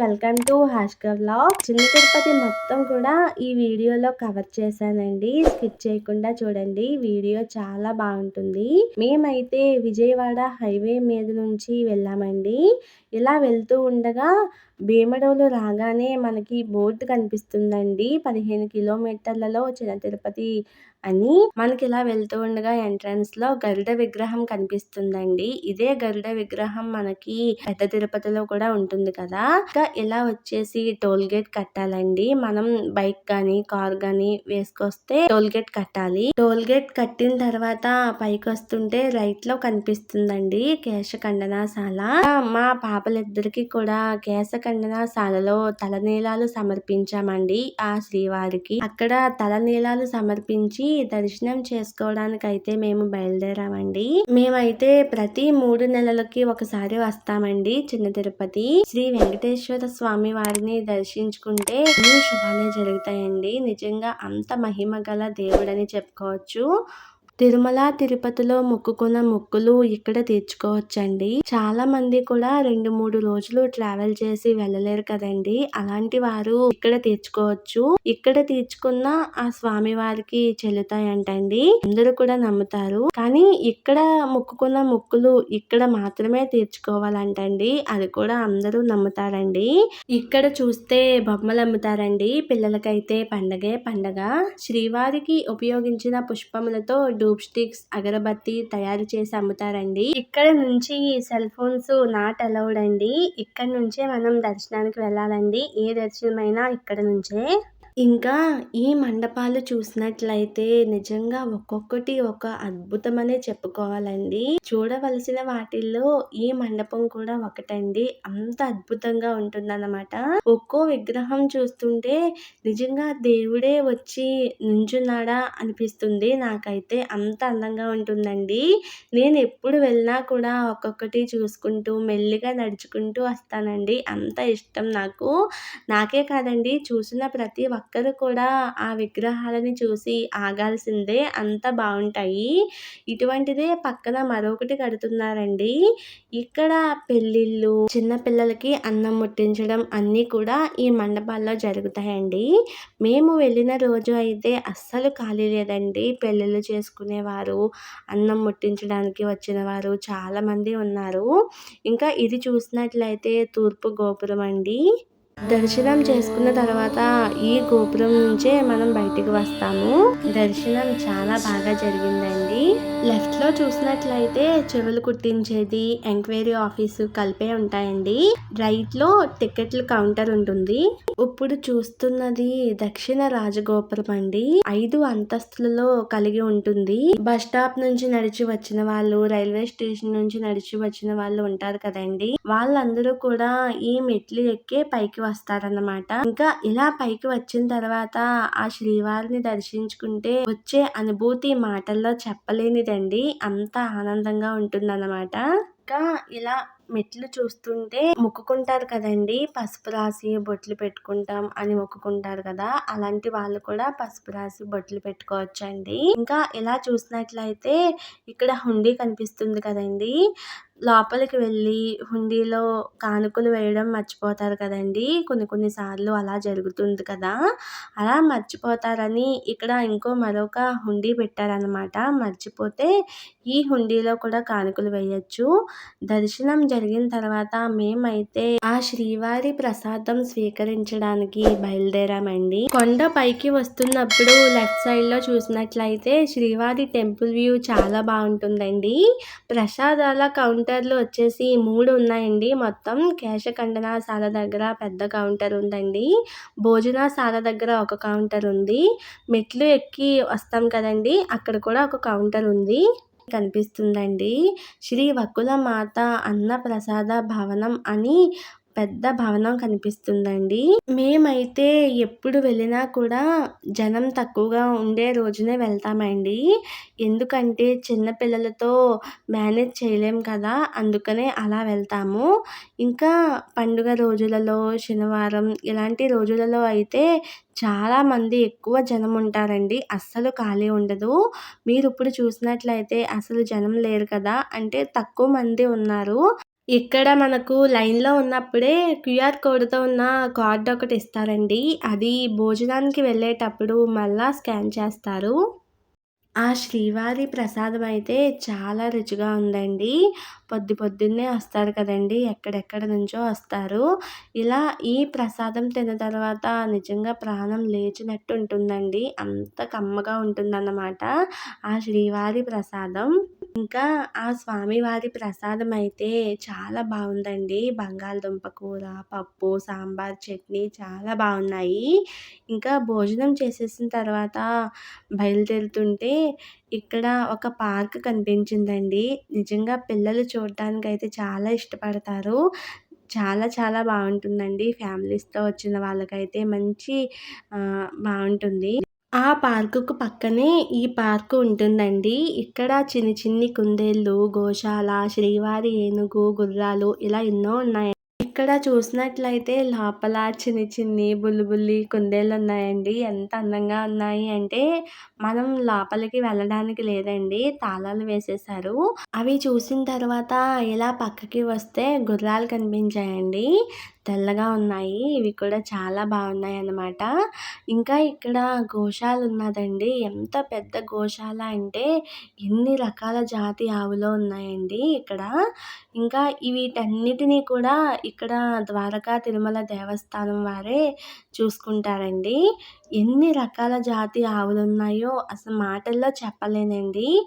Welcome to హాష్కర్ vlog చిన్న తిరుపతి మొత్తం కూడా ఈ వీడియోలో కవర్ చేశానండి. స్కిప్ చేయకుండా చూడండి. వీడియో చాలా బాగుంటుంది. మేమైతే విజయవాడ హైవే మీద నుంచి వెళ్ళామండి. ఇలా వెళ్తూ ఉండగా భీమడోలు రాగానే మనకి బోర్డు కనిపిస్తుందండి. పదిహేను కిలోమీటర్లలో చిన్న తిరుపతి అని. మనకి ఇలా వెళ్తూ ఉండగా ఎంట్రన్స్లో గరుడ విగ్రహం కనిపిస్తుందండి. ఇదే గరుడ విగ్రహం మనకి పెద్ద తిరుపతిలో కూడా ఉంటుంది కదా. ఇంకా ఇలా వచ్చేసి టోల్ గేట్ కట్టాలండి. మనం బైక్ కానీ కార్ కానీ వేసుకొస్తే టోల్ గేట్ కట్టాలి. టోల్ గేట్ కట్టిన తర్వాత పైకి వస్తుంటే రైట్లో కనిపిస్తుందండి కేశ కండనాశాల మా పాపలిద్దరికి కూడా కేశ ఖండనాశాలలో తలనీలాలు సమర్పించామండి ఆ శ్రీవారికి. అక్కడ తలనీలాలు సమర్పించి దర్శనం చేసుకోవడానికి అయితే మేము బయలుదేరామండి. మేమైతే ప్రతి మూడు నెలలకి ఒకసారి వస్తామండి చిన్న తిరుపతి. శ్రీ వెంకటేశ్వర స్వామి వారిని దర్శించుకుంటే అన్ని శుభాలే జరుగుతాయండి. నిజంగా అంత మహిమ గల దేవుడని చెప్పుకోవచ్చు. తిరుమల తిరుపతిలో మొక్కుకున్న మొక్కులు ఇక్కడ తీర్చుకోవచ్చండి. చాలా మంది కూడా రెండు మూడు రోజులు ట్రావెల్ చేసి వెళ్ళలేరు కదండి. అలాంటి వారు ఇక్కడ తీర్చుకోవచ్చు. ఇక్కడ తీర్చుకున్న ఆ స్వామి వారికి చెల్లుతాయంటండి. అందరూ కూడా నమ్ముతారు. కానీ ఇక్కడ మొక్కుకున్న మొక్కులు ఇక్కడ మాత్రమే తీర్చుకోవాలంటండి. అది కూడా అందరూ నమ్ముతారండి. ఇక్కడ చూస్తే బొమ్మలు అమ్ముతారండి. పిల్లలకైతే పండగే పండగ. శ్రీవారికి ఉపయోగించిన పుష్పములతో డూప్ స్టిక్స్ అగరబత్తి తయారు చేసి అమ్ముతారండి. ఇక్కడ నుంచి సెల్ ఫోన్స్ నాట్ అలౌడ్ అండి. ఇక్కడ నుంచే మనం దర్శనానికి వెళ్ళాలండి. ఏ దర్శనమైనా ఇక్కడ నుంచే. ఇంకా ఈ మండపాలు చూసినట్లయితే నిజంగా ఒక్కొక్కటి ఒక అద్భుతమనే చెప్పుకోవాలండి. చూడవలసిన వాటిల్లో ఈ మండపం కూడా ఒకటండి. అంత అద్భుతంగా ఉంటుందన్నమాట. ఒక్కో విగ్రహం చూస్తుంటే నిజంగా దేవుడే వచ్చి నుంచున్నాడా అనిపిస్తుంది. నాకైతే అంత అందంగా ఉంటుందండి. నేను ఎప్పుడు వెళ్ళినా కూడా ఒక్కొక్కటి చూసుకుంటూ మెల్లిగా నడుచుకుంటూ వస్తానండి. అంత ఇష్టం నాకు. నాకే కాదండి చూసిన ప్రతి ఒక్క ఒక్కరు కూడా ఆ విగ్రహాలని చూసి ఆగాల్సిందే అంత బాగుంటాయి ఇటువంటిదే పక్కన మరొకటి కడుతున్నారండి. ఇక్కడ పెళ్ళిళ్ళు చిన్నపిల్లలకి అన్నం ముట్టించడం అన్నీ కూడా ఈ మండపాల్లో జరుగుతాయండి. మేము వెళ్ళిన రోజు అయితే అస్సలు ఖాళీ లేదండి. పెళ్ళిళ్ళు చేసుకునేవారు అన్నం ముట్టించడానికి వచ్చిన వారు చాలామంది ఉన్నారు. ఇంకా ఇది చూసినట్లయితే తూర్పు గోపురం అండి దర్శనం చేసుకున్న తర్వాత ఈ గోపురం నుంచే మనం బయటికి వస్తాము. దర్శనం చాలా బాగా జరిగిందండి. లెఫ్ట్లో చూసినట్లయితే చెవులు కుట్టించేది ఎంక్వైరీ ఆఫీసు కలిపే ఉంటాయండి. రైట్లో టికెట్ల కౌంటర్ ఉంటుంది. ఇప్పుడు చూస్తున్నది దక్షిణ రాజగోపురం అండి. ఐదు అంతస్తులలో కలిగి ఉంటుంది. బస్ స్టాప్ నుంచి నడిచి వచ్చిన వాళ్ళు రైల్వే స్టేషన్ నుంచి నడిచి వచ్చిన వాళ్ళు ఉంటారు కదండి. వాళ్ళందరూ కూడా ఈ మెట్లు ఎక్కే పైకి వస్తారన్నమాట. ఇంకా ఇలా పైకి వచ్చిన తర్వాత ఆ శ్రీవారిని దర్శించుకుంటే వచ్చే అనుభూతి మాటల్లో చెప్పలేనిదండి. అంత ఆనందంగా ఉంటుందన్నమాట. ఇంకా ఇలా మెట్లు చూస్తుంటే మొక్కుకుంటారు కదండి. పసుపు రాసి బొట్లు పెట్టుకుంటాం అని మొక్కుకుంటారు కదా. అలాంటి వాళ్ళు కూడా పసుపు రాసి బొట్లు పెట్టుకోవచ్చండి. ఇంకా ఇలా చూసినట్లయితే ఇక్కడ హుండీ కనిపిస్తుంది కదండి. లోపలికి వెళ్ళి హుండీలో కానుకలు వేయడం మర్చిపోతారు కదండి. కొన్ని కొన్ని సార్లు అలా జరుగుతుంది కదా. అలా మర్చిపోతారని ఇక్కడ ఇంకో మరొక హుండీ పెట్టారనమాట మర్చిపోతే ఈ హుండీలో కూడా కానుకలు వేయచ్చు. దర్శనం జరిగిన తర్వాత మేమైతే ఆ శ్రీవారి ప్రసాదం స్వీకరించడానికి బయలుదేరామండి. కొండ పైకి వస్తున్నప్పుడు లెఫ్ట్ సైడ్లో చూసినట్లయితే శ్రీవారి టెంపుల్ వ్యూ చాలా బాగుంటుందండి. ప్రసాదాల కౌంటర్లు వచ్చేసి మూడు ఉన్నాయండి. మొత్తం కేశఖండనశాల దగ్గర పెద్ద కౌంటర్ ఉందండి. భోజనశాల దగ్గర ఒక కౌంటర్ ఉంది. మెట్లు ఎక్కి వస్తాం కదండి అక్కడ కూడా ఒక కౌంటర్ ఉంది. కనిపిస్తుందండి. శ్రీ వకుల మాత అన్న ప్రసాద భవనం అని పెద్ద భవనం కనిపిస్తుందండి. మేమైతే ఎప్పుడు వెళ్ళినా కూడా జనం తక్కువగా ఉండే రోజునే వెళ్తామండి. ఎందుకంటే చిన్న పిల్లలతో మేనేజ్ చేయలేం కదా అందుకనే అలా వెళ్తాము. ఇంకా పండుగ రోజులలో శనివారం ఇలాంటి రోజులలో అయితే చాలామంది ఎక్కువ జనం ఉంటారండి. అస్సలు ఖాళీ ఉండదు. మీరు ఇప్పుడు చూసినట్లయితే అసలు జనం లేరు కదా అంటే తక్కువ మంది ఉన్నారు. ఇక్కడ మనకు లైన్లో ఉన్నప్పుడే క్యూఆర్ కోడ్తో ఉన్న కార్డ్ ఒకటి ఇస్తారండి. అది భోజనానికి వెళ్ళేటప్పుడు మళ్ళీ స్కాన్ చేస్తారు. ఆ శ్రీవారి ప్రసాదం అయితే చాలా రుచిగా ఉందండి. పొద్దు పొద్దున్నే వస్తారు కదండి. ఎక్కడెక్కడ నుంచో వస్తారు. ఇలా ఈ ప్రసాదం తిన్న తర్వాత నిజంగా ప్రాణం లేచినట్టు ఉంటుందండి. అంత కమ్మగా ఉంటుందన్నమాట ఆ శ్రీవారి ప్రసాదం. ఇంకా ఆ స్వామివారి ప్రసాదం అయితే చాలా బాగుందండి. బంగాళదుంప కూర పప్పు సాంబార్ చట్నీ చాలా బాగున్నాయి. ఇంకా భోజనం చేసేసిన తర్వాత బయలుదేరుతుంటే ఇక్కడ ఒక పార్క్ కనిపించిందండి. నిజంగా పిల్లలు చూడటానికి అయితే చాలా ఇష్టపడతారు. చాలా చాలా బాగుంటుందండి. ఫ్యామిలీస్తో వచ్చిన వాళ్ళకైతే మంచి బాగుంటుంది. ఆ పార్కుకు పక్కనే ఈ పార్కు ఉంటుందండి. ఇక్కడ చిన్ని చిన్ని కుందేళ్ళు గోశాల శ్రీవారి ఏనుగు గుర్రాలు ఇలా ఎన్నో ఉన్నాయి. ఇక్కడ చూసినట్లయితే లోపల చిన్ని చిన్ని బుల్లి కుందేళ్ళు ఉన్నాయండి. ఎంత అందంగా ఉన్నాయి అంటే మనం లోపలికి వెళ్ళడానికి లేదండి తాళాలు వేసేసారు అవి చూసిన తర్వాత ఇలా పక్కకి వస్తే గుర్రాలు కనిపించాయండి. తెల్లగా ఉన్నాయి. ఇవి కూడా చాలా బాగున్నాయి అన్నమాట ఇంకా ఇక్కడ గోశాల ఉన్నదండి. ఎంత పెద్ద గోశాల అంటే ఎన్ని రకాల జాతి ఆవులు ఉన్నాయండి ఇక్కడ. ఇంకా వీటన్నిటినీ కూడా ఇక్కడ ద్వారకా తిరుమల దేవస్థానం వారే చూసుకుంటారండి. ఎన్ని రకాల జాతి ఆవులు ఉన్నాయో అసలు మాటల్లో చెప్పలేనండి.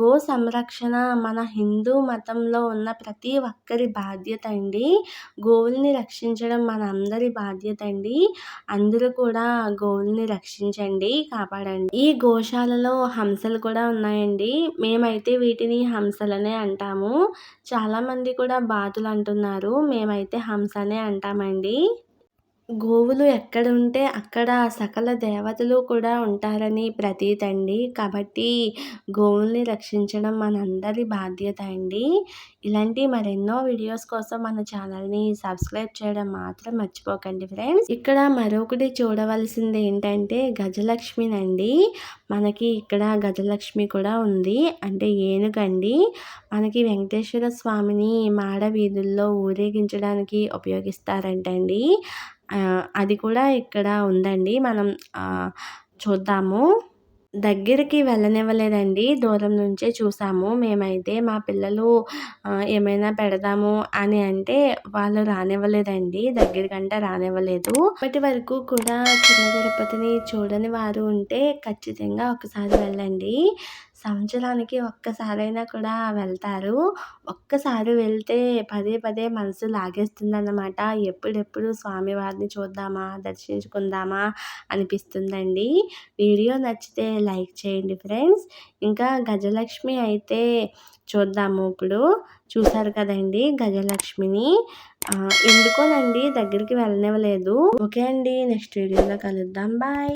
గో సంరక్షణ మన హిందూ మతంలో ఉన్న ప్రతి ఒక్కరి బాధ్యత అండి. గోవుల్ని రక్షించడం మన అందరి బాధ్యత అండి. అందరూ కూడా గోవుల్ని రక్షించండి కాపాడండి. ఈ గోశాలలో హంసలు కూడా ఉన్నాయండి. మేమైతే వీటిని హంసలనే అంటాము. చాలామంది కూడా బాతులు అంటున్నారు. మేమైతే హంసనే అంటామండి. గోవులు ఎక్కడ ఉంటే అక్కడ సకల దేవతలు కూడా ఉంటారని ప్రతీతి అండి. కాబట్టి గోవుల్ని రక్షించడం మనందరి బాధ్యత అండి. ఇలాంటి మరెన్నో వీడియోస్ కోసం మన ఛానల్ని సబ్స్క్రైబ్ చేయడం మాత్రం మర్చిపోకండి ఫ్రెండ్స్. ఇక్కడ మరొకటి చూడవలసింది ఏంటంటే గజలక్ష్మినండి మనకి ఇక్కడ గజలక్ష్మి కూడా ఉంది. అంటే ఏనుగండి. మనకి వెంకటేశ్వర స్వామిని మాడ వీధుల్లో ఊరేగించడానికి ఉపయోగిస్తారంటండి. అది కూడా ఇక్కడ ఉందండి. మనం చూద్దాము. దగ్గరికి వెళ్ళనివ్వలేదండి. దూరం నుంచే చూసాము. మేమైతే మా పిల్లలు ఏమైనా పెడదాము అని అంటే వాళ్ళు రానివ్వలేదండి. దగ్గరికంటే రానివ్వలేదు. ఇప్పటి వరకు కూడా చిన్న తిరుపతిని చూడని వారు ఉంటే ఖచ్చితంగా ఒకసారి వెళ్ళండి. సంవత్సరానికి ఒక్కసారైనా కూడా వెళ్తారు. ఒక్కసారి వెళ్తే పదే పదే మనసు లాగేస్తుందన్నమాట. ఎప్పుడెప్పుడు స్వామివారిని చూద్దామా దర్శించుకుందామా అనిపిస్తుందండి. వీడియో నచ్చితే లైక్ చేయండి ఫ్రెండ్స్. ఇంకా గజలక్ష్మి అయితే చూద్దాము ఇప్పుడు. చూసారు కదండి గజలక్ష్మిని. ఎందుకోనండి? దగ్గరికి వెళ్ళనివ్వలేదు. ఓకే అండి. నెక్స్ట్ వీడియోలో కలుద్దాం. బాయ్.